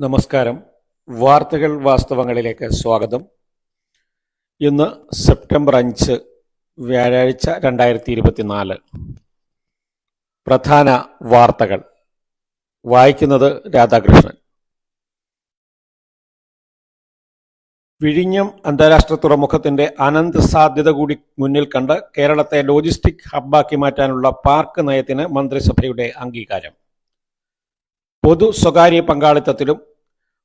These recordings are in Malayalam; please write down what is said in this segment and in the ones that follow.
നമസ്കാരം. വാർത്തകൾ വാസ്തവങ്ങളിലേക്ക് സ്വാഗതം. ഇന്ന് സെപ്റ്റംബർ അഞ്ച് വ്യാഴാഴ്ച രണ്ടായിരത്തി ഇരുപത്തിനാല് പ്രധാന വാർത്തകൾ. വായിക്കുന്നത് രാധാകൃഷ്ണൻ. വിഴിഞ്ഞം അന്താരാഷ്ട്ര തുറമുഖത്തിന്റെ അനന്ത സാധ്യത കൂടി മുന്നിൽ കണ്ട് കേരളത്തെ ലോജിസ്റ്റിക് ഹബ്ബാക്കി മാറ്റാനുള്ള പാർക്ക് നയത്തിന് മന്ത്രിസഭയുടെ അംഗീകാരം. പൊതു സ്വകാര്യ പങ്കാളിത്തത്തിലും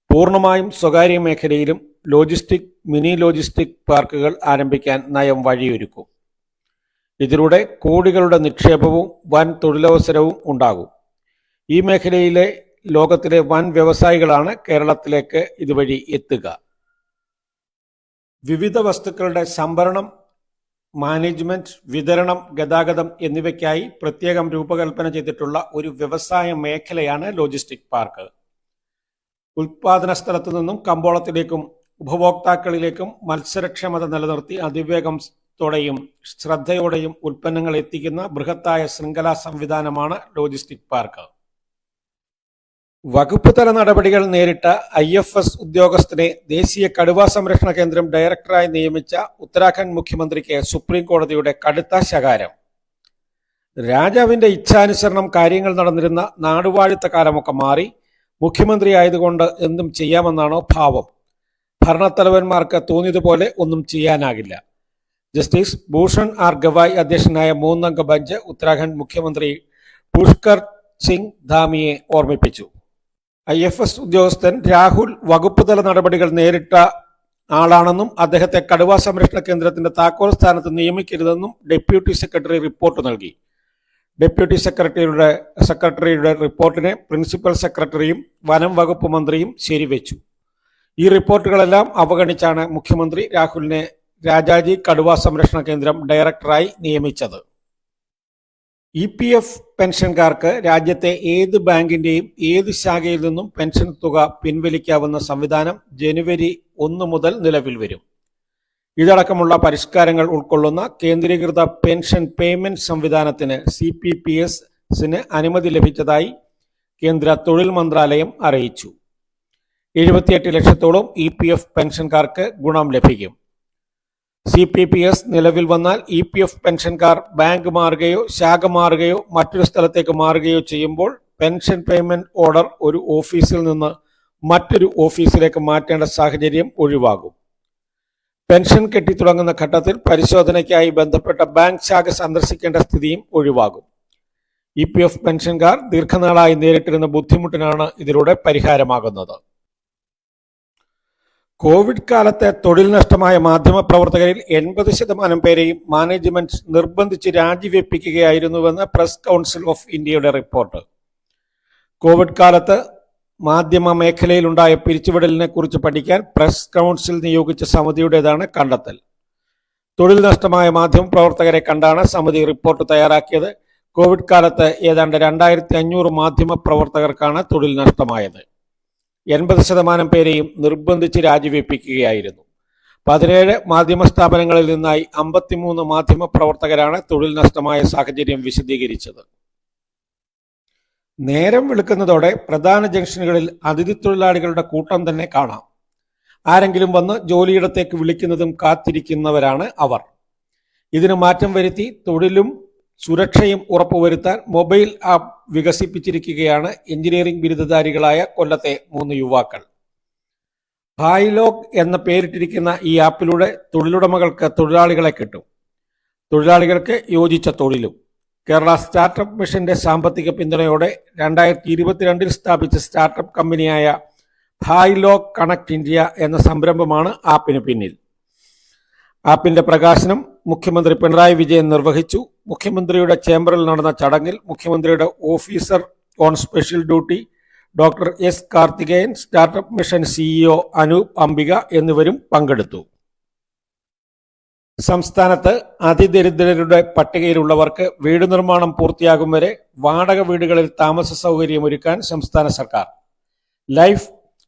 പൂർണമായും സ്വകാര്യ മേഖലയിലും ലോജിസ്റ്റിക് മിനി ലോജിസ്റ്റിക് പാർക്കുകൾ ആരംഭിക്കാൻ നയം വഴിയൊരുക്കും. ഇതിലൂടെ കോടികളുടെ നിക്ഷേപവും വൻ തൊഴിലവസരവും ഉണ്ടാകും. ഈ മേഖലയിലെ ലോകത്തിലെ വൻ വ്യവസായികളാണ് കേരളത്തിലേക്ക് ഇതുവഴി എത്തുക. വിവിധ വസ്തുക്കളുടെ സംഭരണം മാനേജ്മെന്റ് വിതരണം ഗതാഗതം എന്നിവയ്ക്കായി പ്രത്യേകം രൂപകൽപ്പന ചെയ്തിട്ടുള്ള ഒരു വ്യവസായ മേഖലയാണ് ലോജിസ്റ്റിക് പാർക്ക്. ഉൽപാദന സ്ഥലത്തു നിന്നും കമ്പോളത്തിലേക്കും ഉപഭോക്താക്കളിലേക്കും മത്സരക്ഷമത നിലനിർത്തി അതിവേഗത്തോടെയും ശ്രദ്ധയോടെയും ഉൽപ്പന്നങ്ങൾ എത്തിക്കുന്ന ബൃഹത്തായ ശൃംഖലാ സംവിധാനമാണ് ലോജിസ്റ്റിക് പാർക്ക്. വകുപ്പ് തല നടപടികൾ നേരിട്ട ഐ എഫ് എസ് ഉദ്യോഗസ്ഥനെ ദേശീയ കടുവാ സംരക്ഷണ കേന്ദ്രം ഡയറക്ടറായി നിയമിച്ച ഉത്തരാഖണ്ഡ് മുഖ്യമന്ത്രിക്ക് സുപ്രീം കോടതിയുടെ കടുത്ത ശകാരം. രാജാവിന്റെ ഇച്ഛാനുസരണം കാര്യങ്ങൾ നടന്നിരുന്ന നാടുവാഴിത്ത കാലമൊക്കെ മാറി മുഖ്യമന്ത്രി ആയതുകൊണ്ട് എന്തും ചെയ്യാമെന്നാണോ ഭാവം. ഭരണത്തലവന്മാർക്ക് തോന്നിയതുപോലെ ഒന്നും ചെയ്യാനാകില്ല. ജസ്റ്റിസ് ഭൂഷൺ ആർ ഗവായ് അധ്യക്ഷനായ മൂന്നംഗ ബെഞ്ച് ഉത്തരാഖണ്ഡ് മുഖ്യമന്ത്രി പുഷ്കർ സിംഗ് ധാമിയെ ഓർമ്മിപ്പിച്ചു. ഐ എഫ് എസ് ഉദ്യോഗസ്ഥൻ രാഹുൽ വകുപ്പ് തല നടപടികൾ നേരിട്ട ആളാണെന്നും അദ്ദേഹത്തെ കടുവാ സംരക്ഷണ കേന്ദ്രത്തിന്റെ താക്കോൽ സ്ഥാനത്ത് നിയമിക്കരുതെന്നും ഡെപ്യൂട്ടി സെക്രട്ടറി റിപ്പോർട്ട് നൽകി. ഡെപ്യൂട്ടി സെക്രട്ടറിയുടെ സെക്രട്ടറിയുടെ റിപ്പോർട്ടിനെ പ്രിൻസിപ്പൽ സെക്രട്ടറിയും വനം വകുപ്പ് മന്ത്രിയും ശരിവെച്ചു. ഈ റിപ്പോർട്ടുകളെല്ലാം അവഗണിച്ചാണ് മുഖ്യമന്ത്രി രാഹുലിനെ രാജാജി കടുവാ സംരക്ഷണ കേന്ദ്രം ഡയറക്ടറായി നിയമിച്ചത്. ഇ പി എഫ് പെൻഷൻകാർക്ക് രാജ്യത്തെ ഏത് ബാങ്കിന്റെയും ഏത് ശാഖയിൽ നിന്നും പെൻഷൻ തുക പിൻവലിക്കാവുന്ന സംവിധാനം ജനുവരി ഒന്ന് മുതൽ നിലവിൽ വരും. ഇതടക്കമുള്ള പരിഷ്കാരങ്ങൾ ഉൾക്കൊള്ളുന്ന കേന്ദ്രീകൃത പെൻഷൻ പേയ്മെന്റ് സംവിധാനത്തിന് സി പി പി എസിന് അനുമതി ലഭിച്ചതായി കേന്ദ്ര തൊഴിൽ മന്ത്രാലയം അറിയിച്ചു. എഴുപത്തിയെട്ട് ലക്ഷത്തോളം ഇ പി എഫ് പെൻഷൻകാർക്ക് ഗുണം ലഭിക്കും. സി പി പി എസ് നിലവിൽ വന്നാൽ ഇ പി എഫ് പെൻഷൻകാർ ബാങ്ക് മാറുകയോ ശാഖ മാറുകയോ മറ്റൊരു സ്ഥലത്തേക്ക് മാറുകയോ ചെയ്യുമ്പോൾ പെൻഷൻ പേയ്മെന്റ് ഓർഡർ ഒരു ഓഫീസിൽ നിന്ന് മറ്റൊരു ഓഫീസിലേക്ക് മാറ്റേണ്ട സാഹചര്യം ഒഴിവാകും. പെൻഷൻ കെട്ടിത്തുടങ്ങുന്ന ഘട്ടത്തിൽ പരിശോധനയ്ക്കായി ബന്ധപ്പെട്ട ബാങ്ക് ശാഖ സന്ദർശിക്കേണ്ട സ്ഥിതിയും ഒഴിവാകും. ഇ പി എഫ് പെൻഷൻകാർ ദീർഘനാളായി നേരിട്ടിരുന്ന ബുദ്ധിമുട്ടിനാണ് ഇതിലൂടെ പരിഹാരമാകുന്നത്. കോവിഡ് കാലത്തെ തൊഴിൽ നഷ്ടമായ മാധ്യമപ്രവർത്തകരിൽ എൺപത് ശതമാനം പേരെയും മാനേജ്മെന്റ് നിർബന്ധിച്ച് രാജിവെപ്പിക്കുകയായിരുന്നുവെന്ന് പ്രസ് കൗൺസിൽ ഓഫ് ഇന്ത്യയുടെ റിപ്പോർട്ട്. കോവിഡ് കാലത്ത് മാധ്യമ മേഖലയിലുണ്ടായ പിരിച്ചുവിടലിനെ കുറിച്ച് പഠിക്കാൻ പ്രസ് കൗൺസിൽ നിയോഗിച്ച സമിതിയുടേതാണ് കണ്ടെത്തൽ. തൊഴിൽ നഷ്ടമായ മാധ്യമപ്രവർത്തകരെ കണ്ടാണ് സമിതി റിപ്പോർട്ട് തയ്യാറാക്കിയത്. കോവിഡ് കാലത്ത് ഏതാണ്ട് രണ്ടായിരത്തി അഞ്ഞൂറ് മാധ്യമ പ്രവർത്തകർക്കാണ് തൊഴിൽ നഷ്ടമായത്. എൺപത് ശതമാനം പേരെയും നിർബന്ധിച്ച് രാജിവെപ്പിക്കുകയായിരുന്നു. പതിനേഴ് മാധ്യമ സ്ഥാപനങ്ങളിൽ നിന്നായി അമ്പത്തിമൂന്ന് മാധ്യമ പ്രവർത്തകരാണ് തൊഴിൽ നഷ്ടമായ സാഹചര്യം വിശദീകരിച്ചത്. നേരം വെളുക്കുന്നതോടെ പ്രധാന ജംഗ്ഷനുകളിൽ അതിഥി തൊഴിലാളികളുടെ കൂട്ടം തന്നെ കാണാം. ആരെങ്കിലും വന്ന് ജോലിയിടത്തേക്ക് വിളിക്കുന്നതും കാത്തിരിക്കുന്നവരാണ് അവർ. ഇതിന് മാറ്റം വരുത്തി തൊഴിലും സുരക്ഷയും ഉറപ്പുവരുത്താൻ മൊബൈൽ ആപ്പ് വികസിപ്പിച്ചിരിക്കുകയാണ് എഞ്ചിനീയറിംഗ് ബിരുദധാരികളായ കൊല്ലത്തെ മൂന്ന് യുവാക്കൾ. ഭായ്ലോഗ് എന്ന പേരിട്ടിരിക്കുന്ന ഈ ആപ്പിലൂടെ തൊഴിലുടമകൾക്ക് തൊഴിലാളികളെ കിട്ടും. തൊഴിലാളികൾക്ക് യോജിച്ച തൊഴിലും. കേരള സ്റ്റാർട്ടപ്പ് മിഷന്റെ സാമ്പത്തിക പിന്തുണയോടെ രണ്ടായിരത്തി ഇരുപത്തിരണ്ടിൽ സ്ഥാപിച്ച സ്റ്റാർട്ടപ്പ് കമ്പനിയായ ഭായ്ലോഗ് കണക്ട് ഇന്ത്യ എന്ന സംരംഭമാണ് ആപ്പിന് പിന്നിൽ. ആപ്പിന്റെ പ്രകാശനം മുഖ്യമന്ത്രി പിണറായി വിജയൻ നിർവഹിച്ചു. മുഖ്യമന്ത്രിയുടെ ചേംബറിൽ നടന്ന ചടങ്ങിൽ മുഖ്യമന്ത്രിയുടെ officer on special duty doctor S Karthikeyan startup mission CEO Anoop Ambika എന്നിവരും പങ്കെടുത്തു. സംസ്ഥാനത്ത് അതിദരിദ്രരുടെ പട്ടികയിലുള്ളവർക്ക് വീട് നിർമ്മാണം പൂർത്തിയാകും വരെ വാടക വീടുകളിൽ താമസ സൗകര്യമൊരുക്കാൻ സംസ്ഥാന സർക്കാർ ലൈഫ്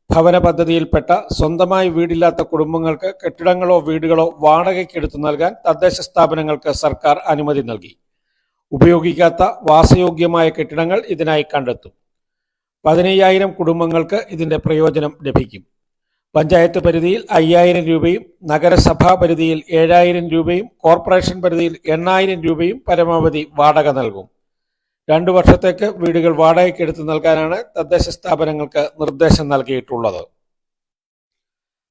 ഭവന പദ്ധതിയിൽപ്പെട്ട സ്വന്തമായി വീടില്ലാത്ത കുടുംബങ്ങൾക്ക് കെട്ടിടങ്ങളോ വീടുകളോ വാടകയ്ക്ക് വാടകയ്ക്കെടുത്തു നൽകാൻ തദ്ദേശ സ്ഥാപനങ്ങൾക്ക് സർക്കാർ അനുമതി നൽകി. ഉപയോഗിക്കാത്ത വാസയോഗ്യമായ കെട്ടിടങ്ങൾ ഇതിനായി കണ്ടെത്തും. പതിനയ്യായിരം കുടുംബങ്ങൾക്ക് ഇതിന്റെ പ്രയോജനം ലഭിക്കും. പഞ്ചായത്ത് പരിധിയിൽ അയ്യായിരം രൂപയും നഗരസഭാ പരിധിയിൽ ഏഴായിരം രൂപയും കോർപ്പറേഷൻ പരിധിയിൽ എണ്ണായിരം രൂപയും പരമാവധി വാടക നൽകും. രണ്ടു വർഷത്തേക്ക് വീടുകൾ വാടകയ്ക്ക് എടുത്ത് നൽകാനാണ് തദ്ദേശ സ്ഥാപനങ്ങൾക്ക് നിർദ്ദേശം നൽകിയിട്ടുള്ളത്.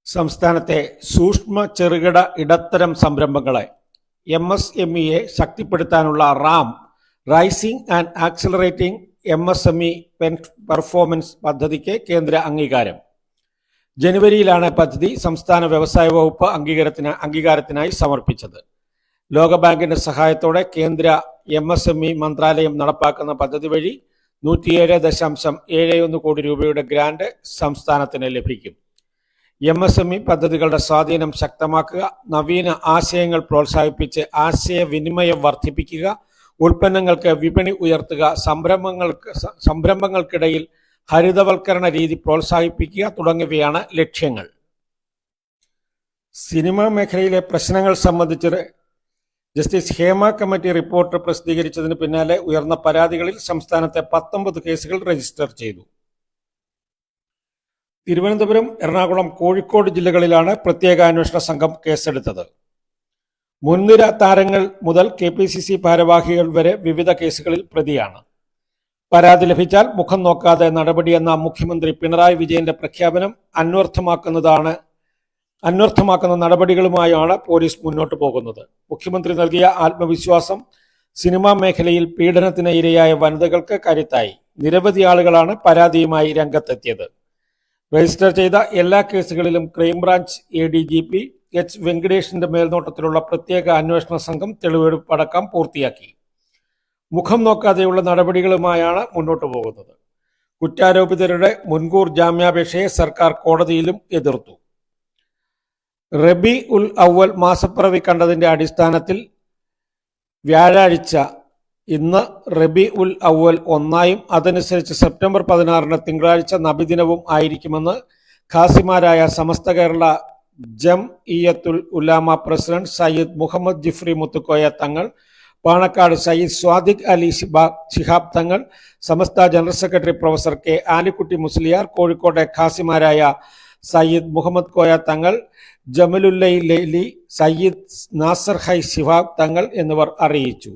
സംസ്ഥാനത്തെ സൂക്ഷ്മ ചെറുകിട ഇടത്തരം സംരംഭങ്ങളെ എം എസ് എം ഇയെ ശക്തിപ്പെടുത്താനുള്ള RAM raising and accelerating M S M E performance പദ്ധതിക്ക് കേന്ദ്ര അംഗീകാരം. ജനുവരിയിലാണ് പദ്ധതി സംസ്ഥാന വ്യവസായ വകുപ്പ് അംഗീകാരത്തിന് അംഗീകാരത്തിനായി സമർപ്പിച്ചത്. ലോകബാങ്കിന്റെ സഹായത്തോടെ കേന്ദ്ര എം എസ് എം ഇ മന്ത്രാലയം നടപ്പാക്കുന്ന പദ്ധതി വഴി നൂറ്റിയേഴ് ദശാംശം ഏഴ് ഒന്ന് കോടി രൂപയുടെ ഗ്രാന്റ് സംസ്ഥാനത്തിന് ലഭിക്കും. എം എസ് എം ഇ പദ്ധതികളുടെ സ്വാധീനം ശക്തമാക്കുക നവീന ആശയങ്ങൾ പ്രോത്സാഹിപ്പിച്ച് ആശയവിനിമയം വർദ്ധിപ്പിക്കുക ഉൽപ്പന്നങ്ങൾക്ക് വിപണി ഉയർത്തുക സംരംഭങ്ങൾക്ക് സംരംഭങ്ങൾക്കിടയിൽ ഹരിതവൽക്കരണ രീതി പ്രോത്സാഹിപ്പിക്കുക തുടങ്ങിയവയാണ് ലക്ഷ്യങ്ങൾ. സിനിമാ മേഖലയിലെ പ്രശ്നങ്ങൾ സംബന്ധിച്ച് ജസ്റ്റിസ് ഹേമ കമ്മിറ്റി റിപ്പോർട്ട് പ്രസിദ്ധീകരിച്ചതിന് പിന്നാലെ ഉയർന്ന പരാതികളിൽ സംസ്ഥാനത്തെ പത്തൊമ്പത് കേസുകൾ രജിസ്റ്റർ ചെയ്തു. തിരുവനന്തപുരം എറണാകുളം കോഴിക്കോട് ജില്ലകളിലാണ് പ്രത്യേക അന്വേഷണ സംഘം കേസെടുത്തത്. മുൻനിര താരങ്ങൾ മുതൽ കെ പി സി സി ഭാരവാഹികൾ വരെ വിവിധ കേസുകളിൽ പ്രതിയാണ്. പരാതി ലഭിച്ചാൽ മുഖം നോക്കാതെ നടപടിയെന്ന മുഖ്യമന്ത്രി പിണറായി വിജയന്റെ പ്രഖ്യാപനം അന്വർത്ഥമാക്കുന്നതാണ് അന്വർത്ഥമാക്കുന്ന നടപടികളുമായാണ് പോലീസ് മുന്നോട്ട് പോകുന്നത്. മുഖ്യമന്ത്രി നൽകിയ ആത്മവിശ്വാസം സിനിമാ മേഖലയിൽ പീഡനത്തിന് ഇരയായ വനിതകൾക്ക് കരുത്തായി. നിരവധി ആളുകളാണ് പരാതിയുമായി രംഗത്തെത്തിയത്. രജിസ്റ്റർ ചെയ്ത എല്ലാ കേസുകളിലും crime branch A D G P H വെങ്കടേഷിന്റെ മേൽനോട്ടത്തിലുള്ള പ്രത്യേക അന്വേഷണ സംഘം തെളിവെടുപ്പടക്കം പൂർത്തിയാക്കി. മുഖം നോക്കാതെയുള്ള നടപടികളുമായാണ് മുന്നോട്ട് പോകുന്നത്. കുറ്റാരോപിതരുടെ മുൻകൂർ ജാമ്യാപേക്ഷയെ സർക്കാർ കോടതിയിലും എതിർത്തു. റബി ഉൽ അവൽ മാസപ്പിറവി കണ്ടതിന്റെ അടിസ്ഥാനത്തിൽ വ്യാഴാഴ്ച ഇന്ന് റബി ഉൽ അവൽ ഒന്നായും അതനുസരിച്ച് സെപ്റ്റംബർ പതിനാറിന് തിങ്കളാഴ്ച നബിദിനവും ആയിരിക്കുമെന്ന് ഖാസിമാരായ Samastha Kerala Jamiyyathul Ulama president Sayyid Muhammad Jifri Muthukoya Thangal Panakkad Sayyid Sadiq Ali Shihab Thangal Samastha general secretary professor K Alikutty Musliyar കോഴിക്കോട്ടെ ഖാസിമാരായ സയ്യിദ് മുഹമ്മദ് കോയ തങ്ങൾ ജമലുല്ലൈ ലൈലി സയ്യിദ് നാസർ ഹൈ ശിഹാബ് തങ്ങൾ എന്നിവർ അറിയിച്ചു.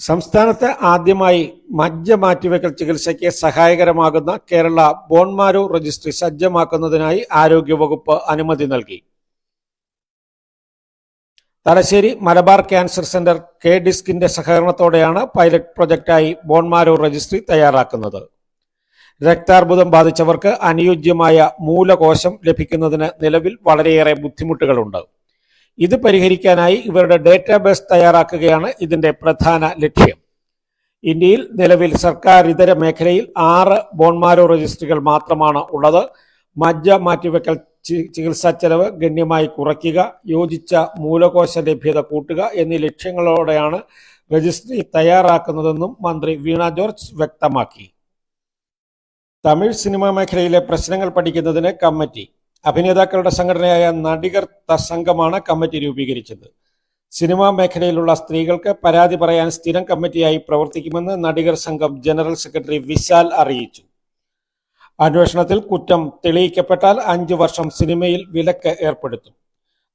സംസ്ഥാനത്ത് ആദ്യമായി മജ്ജ മാറ്റിവെക്കൽ ചികിത്സയ്ക്ക് സഹായകരമാകുന്ന കേരള ബോൺമാരോ രജിസ്ട്രി സജ്ജമാക്കുന്നതിനായി ആരോഗ്യവകുപ്പ് അനുമതി നൽകി. Thalassery Malabar cancer centre K ഡിസ്കിന്റെ സഹകരണത്തോടെയാണ് പൈലറ്റ് പ്രൊജക്ടായി ബോൺമാരോ രജിസ്ട്രി തയ്യാറാക്കുന്നത്. രക്താർബുദം ബാധിച്ചവർക്ക് അനുയോജ്യമായ മൂലകോശം ലഭിക്കുന്നതിന് നിലവിൽ വളരെയേറെ ബുദ്ധിമുട്ടുകളുണ്ട്. ഇത് പരിഹരിക്കാനായി ഇവരുടെ ഡേറ്റാബേസ് തയ്യാറാക്കുകയാണ് ഇതിന്റെ പ്രധാന ലക്ഷ്യം. ഇന്ത്യയിൽ നിലവിൽ സർക്കാർ ഇതര മേഖലയിൽ ആറ് ബോൺമാരോ രജിസ്ട്രികൾ മാത്രമാണ് ഉള്ളത്. മജ്ജ മാറ്റിവെക്കൽ ചികിത്സാ ചെലവ് ഗണ്യമായി കുറയ്ക്കുക യോജിച്ച മൂലകോശ ലഭ്യത കൂട്ടുക എന്നീ ലക്ഷ്യങ്ങളോടെയാണ് രജിസ്ട്രി തയ്യാറാക്കുന്നതെന്നും മന്ത്രി വീണ ജോർജ് വ്യക്തമാക്കി. തമിഴ് സിനിമാ മേഖലയിലെ പ്രശ്നങ്ങൾ പഠിക്കുന്നതിന് കമ്മിറ്റി. അഭിനേതാക്കളുടെ സംഘടനയായ നടികർ തസംഗമാണ് കമ്മിറ്റി രൂപീകരിച്ചത്. സിനിമാ മേഖലയിലുള്ള സ്ത്രീകൾക്ക് പരാതി പറയാൻ സ്ഥിരം കമ്മിറ്റിയായി പ്രവർത്തിക്കുമെന്ന് നടികർ സംഘം ജനറൽ സെക്രട്ടറി വിശാൽ അറിയിച്ചു. അന്വേഷണത്തിൽ കുറ്റം തെളിയിക്കപ്പെട്ടാൽ അഞ്ചു വർഷം സിനിമയിൽ വിലക്ക് ഏർപ്പെടുത്തും.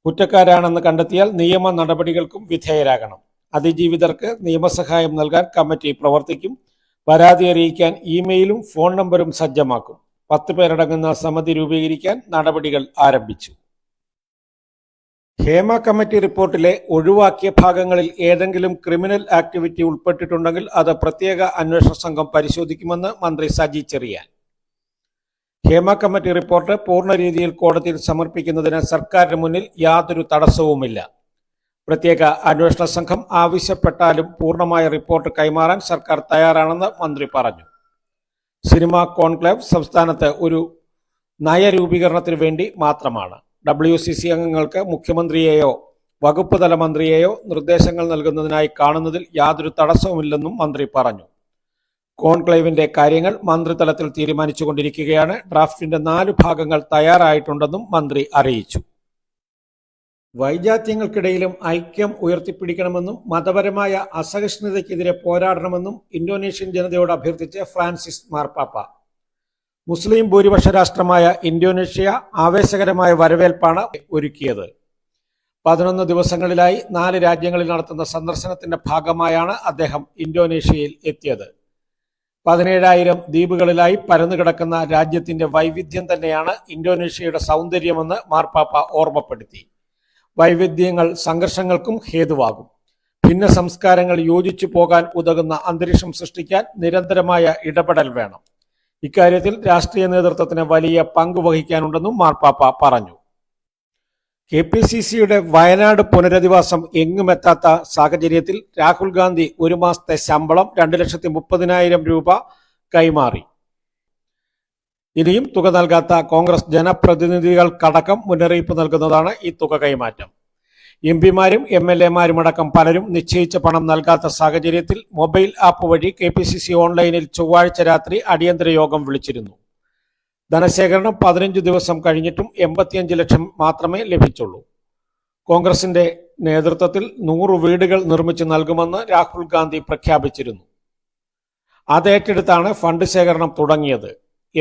കുറ്റക്കാരാണെന്ന് കണ്ടെത്തിയാൽ നിയമ നടപടികൾക്കും വിധേയരാകണം. അതിജീവിതർക്ക് നിയമസഹായം നൽകാൻ കമ്മിറ്റി പ്രവർത്തിക്കും. പരാതി അറിയിക്കാൻ ഇമെയിലും ഫോൺ നമ്പറും സജ്ജമാക്കും. പത്ത് പേരടങ്ങുന്ന സമിതി രൂപീകരിക്കാൻ നടപടികൾ ആരംഭിച്ചു. ഹേമ കമ്മിറ്റി റിപ്പോർട്ടിലെ ഒഴിവാക്കിയ ഭാഗങ്ങളിൽ ഏതെങ്കിലും ക്രിമിനൽ ആക്ടിവിറ്റി ഉൾപ്പെട്ടിട്ടുണ്ടെങ്കിൽ അത് പ്രത്യേക അന്വേഷണ സംഘം പരിശോധിക്കുമെന്ന് മന്ത്രി സജി ചെറിയാൻ. ഹേമ കമ്മിറ്റി റിപ്പോർട്ട് പൂർണ രീതിയിൽ കോടതിയിൽ സമർപ്പിക്കുന്നതിന് സർക്കാരിന് മുന്നിൽ യാതൊരു തടസ്സവുമില്ല. പ്രത്യേക അന്വേഷണ സംഘം ആവശ്യപ്പെട്ടാലും പൂർണമായ റിപ്പോർട്ട് കൈമാറാൻ സർക്കാർ തയ്യാറാണെന്ന് മന്ത്രി പറഞ്ഞു. സിനിമ കോൺക്ലേവ് സംസ്ഥാനത്ത് ഒരു നയരൂപീകരണത്തിന് വേണ്ടി മാത്രമാണ്. ഡബ്ല്യു സി സി അംഗങ്ങൾക്ക് മുഖ്യമന്ത്രിയെയോ വകുപ്പ് തല മന്ത്രിയെയോ നിർദ്ദേശങ്ങൾ നൽകുന്നതിനായി കാണുന്നതിൽ യാതൊരു തടസ്സവുമില്ലെന്നും മന്ത്രി പറഞ്ഞു. കോൺക്ലേവിന്റെ കാര്യങ്ങൾ മന്ത്രിതലത്തിൽ തീരുമാനിച്ചുകൊണ്ടിരിക്കുകയാണ്. ഡ്രാഫ്റ്റിന്റെ നാല് ഭാഗങ്ങൾ തയ്യാറായിട്ടുണ്ടെന്നും മന്ത്രി അറിയിച്ചു. വൈജാത്യങ്ങൾക്കിടയിലും ഐക്യം ഉയർത്തിപ്പിടിക്കണമെന്നും മതപരമായ അസഹിഷ്ണുതയ്ക്കെതിരെ പോരാടണമെന്നും ഇന്തോനേഷ്യൻ ജനതയോട് അഭ്യർത്ഥിച്ച് ഫ്രാൻസിസ് മാർപ്പാപ്പ മുസ്ലിം ഭൂരിപക്ഷ രാഷ്ട്രമായ ഇന്തോനേഷ്യ ആവേശകരമായ വരവേൽപ്പാണ് ഒരുക്കിയത്. പതിനൊന്ന് ദിവസങ്ങളിലായി നാല് രാജ്യങ്ങളിൽ നടത്തുന്ന സന്ദർശനത്തിന്റെ ഭാഗമായാണ് അദ്ദേഹം ഇന്തോനേഷ്യയിൽ എത്തിയത്. പതിനേഴായിരം ദ്വീപുകളിലായി പരന്നുകിടക്കുന്ന രാജ്യത്തിന്റെ വൈവിധ്യം തന്നെയാണ് ഇന്തോനേഷ്യയുടെ സൗന്ദര്യമെന്ന് മാർപ്പാപ്പ ഓർമ്മപ്പെടുത്തി. വൈവിധ്യങ്ങൾ സംഘർഷങ്ങൾക്കും ഹേതുവാകും. ഭിന്ന സംസ്കാരങ്ങൾ യോജിച്ചു പോകാൻ ഉതകുന്ന അന്തരീക്ഷം സൃഷ്ടിക്കാൻ നിരന്തരമായ ഇടപെടൽ വേണം. ഇക്കാര്യത്തിൽ രാഷ്ട്രീയ നേതൃത്വത്തിന് വലിയ പങ്ക് വഹിക്കാനുണ്ടെന്നും മാർപ്പാപ്പ പറഞ്ഞു. കെ പി സി സിയുടെ വയനാട് പുനരധിവാസം എങ്ങുമെത്താത്ത സാഹചര്യത്തിൽ രാഹുൽ ഗാന്ധി ഒരു മാസത്തെ ശമ്പളം രണ്ട് ലക്ഷത്തി മുപ്പതിനായിരം രൂപ കൈമാറി. ഇനിയും തുക നൽകാത്ത കോൺഗ്രസ് ജനപ്രതിനിധികൾക്കടക്കം മുന്നറിയിപ്പ് നൽകുന്നതാണ് ഈ തുക കൈമാറ്റം. എം പിമാരും എം എൽ എ അടക്കം പലരും നിശ്ചയിച്ച പണം നൽകാത്ത സാഹചര്യത്തിൽ മൊബൈൽ ആപ്പ് വഴി കെ പി സി സി ഓൺലൈനിൽ ചൊവ്വാഴ്ച രാത്രി അടിയന്തര യോഗം വിളിച്ചിരുന്നു. ധനശേഖരണം പതിനഞ്ച് ദിവസം കഴിഞ്ഞിട്ടും എൺപത്തിയഞ്ച് ലക്ഷം മാത്രമേ ലഭിച്ചുള്ളൂ. കോൺഗ്രസിന്റെ നേതൃത്വത്തിൽ നൂറ് വീടുകൾ നിർമ്മിച്ചു നൽകുമെന്ന് രാഹുൽ ഗാന്ധി പ്രഖ്യാപിച്ചിരുന്നു. അതേറ്റെടുത്താണ് ഫണ്ട് ശേഖരണം തുടങ്ങിയത്.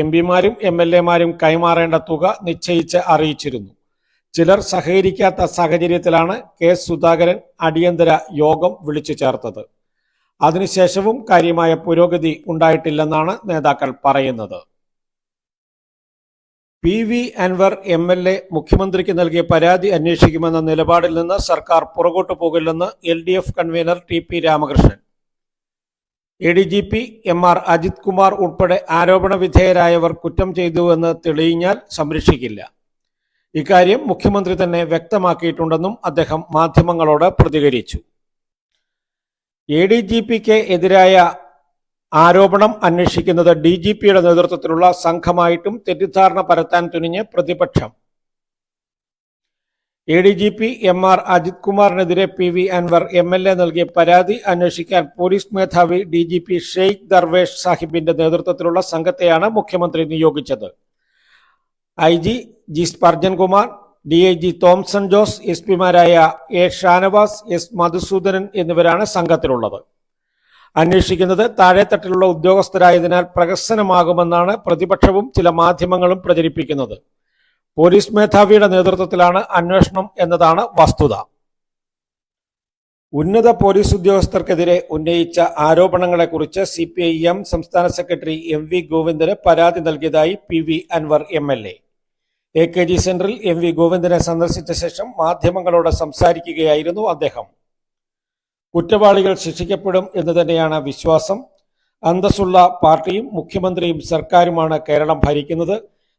എം പിമാരും എം എൽ എമാരും കൈമാറേണ്ട തുക നിശ്ചയിച്ച് അറിയിച്ചിരുന്നു. ചിലർ സഹകരിക്കാത്ത സാഹചര്യത്തിലാണ് കെ സുധാകരൻ അടിയന്തര യോഗം വിളിച്ചു ചേർത്തത്. അതിനുശേഷവും കാര്യമായ പുരോഗതി ഉണ്ടായിട്ടില്ലെന്നാണ് നേതാക്കൾ പറയുന്നത്. P V Anvar M L A മുഖ്യമന്ത്രിക്ക് നൽകിയ പരാതി അന്വേഷിക്കുമെന്ന നിലപാടിൽ നിന്ന് സർക്കാർ പുറകോട്ടു പോകില്ലെന്ന് L D F convener T P Ramakrishnan. A D G P M R Ajith Kumar ഉൾപ്പെടെ ആരോപണ വിധേയരായവർ കുറ്റം ചെയ്തുവെന്ന് തെളിയിഞ്ഞാൽ സംരക്ഷിക്കില്ല. ഇക്കാര്യം മുഖ്യമന്ത്രി തന്നെ വ്യക്തമാക്കിയിട്ടുണ്ടെന്നും അദ്ദേഹം മാധ്യമങ്ങളോട് പ്രതികരിച്ചു. എ ഡി ജി പിക്ക് എതിരായ ആരോപണം അന്വേഷിക്കുന്നത് ഡി ജി പിയുടെ നേതൃത്വത്തിലുള്ള സംഘമായിട്ടും തെറ്റിദ്ധാരണ പരത്താൻ തുനിഞ്ഞ് പ്രതിപക്ഷം A D G P M R Ajith കുമാറിനെതിരെ P V Anvar M L A നൽകിയ പരാതി അന്വേഷിക്കാൻ പോലീസ് മേധാവി D G P Sheikh Darvesh സാഹിബിന്റെ നേതൃത്വത്തിലുള്ള സംഘത്തെയാണ് മുഖ്യമന്ത്രി നിയോഗിച്ചത്. I G G Sparjan Kumar D I G Thomson Jose S പിമാരായ A Shanavas S Madhusoodanan എന്നിവരാണ് സംഘത്തിലുള്ളത്. അന്വേഷിക്കുന്നത് താഴെത്തട്ടിലുള്ള ഉദ്യോഗസ്ഥരായതിനാൽ പ്രഹസനമാകുമെന്നാണ് പ്രതിപക്ഷവും ചില മാധ്യമങ്ങളും പ്രചരിപ്പിക്കുന്നത്. പോലീസ് മേധാവിയുടെ നേതൃത്വത്തിലാണ് അന്വേഷണം എന്നതാണ് വസ്തുത. ഉന്നത പോലീസ് ഉദ്യോഗസ്ഥർക്കെതിരെ ഉന്നയിച്ച ആരോപണങ്ങളെക്കുറിച്ച് സി പി ഐ എം സംസ്ഥാന സെക്രട്ടറി എം വി ഗോവിന്ദന് പരാതി നൽകിയതായി P V Anvar M L A. A K G സെന്ററിൽ എം വി ഗോവിന്ദനെ സന്ദർശിച്ച ശേഷം മാധ്യമങ്ങളോട് സംസാരിക്കുകയായിരുന്നു അദ്ദേഹം. കുറ്റവാളികൾ ശിക്ഷിക്കപ്പെടും എന്ന് തന്നെയാണ് വിശ്വാസം. അന്തസ്സുള്ള പാർട്ടിയും മുഖ്യമന്ത്രിയും സർക്കാരുമാണ് കേരളം ഭരിക്കുന്നത്.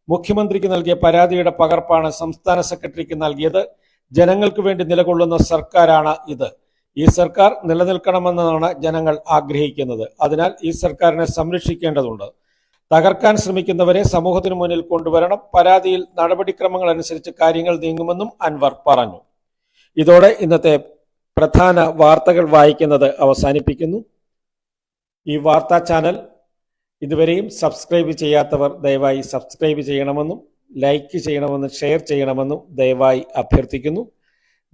മുഖ്യമന്ത്രിക്ക് നൽകിയ പരാതിയുടെ പകർപ്പാണ് സംസ്ഥാന സെക്രട്ടറിക്ക് നൽകിയത്. ജനങ്ങൾക്ക് വേണ്ടി നിലകൊള്ളുന്ന സർക്കാരാണ് ഇത്. ഈ സർക്കാർ നിലനിൽക്കണമെന്നാണ് ജനങ്ങൾ ആഗ്രഹിക്കുന്നത്. അതിനാൽ ഈ സർക്കാരിനെ സംരക്ഷിക്കേണ്ടതുണ്ട്. തകർക്കാൻ ശ്രമിക്കുന്നവരെ സമൂഹത്തിന് മുന്നിൽ കൊണ്ടുവരണം. പരാതിയിൽ നടപടിക്രമങ്ങൾ അനുസരിച്ച് കാര്യങ്ങൾ നീങ്ങുമെന്നും അൻവർ പറഞ്ഞു. ഇതോടെ ഇന്നത്തെ പ്രധാന വാർത്തകൾ വായിക്കുന്നത് അവസാനിപ്പിക്കുന്നു. ഈ വാർത്താ ചാനൽ ഇതുവരെയും സബ്സ്ക്രൈബ് ചെയ്യാത്തവർ ദയവായി സബ്സ്ക്രൈബ് ചെയ്യണമെന്നും ലൈക്ക് ചെയ്യണമെന്നും ഷെയർ ചെയ്യണമെന്നും ദയവായി അഭ്യർത്ഥിക്കുന്നു.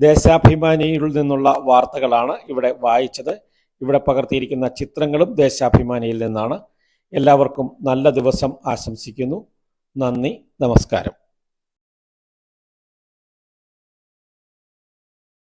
ദേശാഭിമാനിയിൽ നിന്നുള്ള വാർത്തകളാണ് ഇവിടെ വായിച്ചത്. ഇവിടെ പകർത്തിയിരിക്കുന്ന ചിത്രങ്ങളും ദേശാഭിമാനിയിൽ നിന്നാണ്. എല്ലാവർക്കും നല്ല ദിവസം ആശംസിക്കുന്നു. നന്ദി നമസ്കാരം.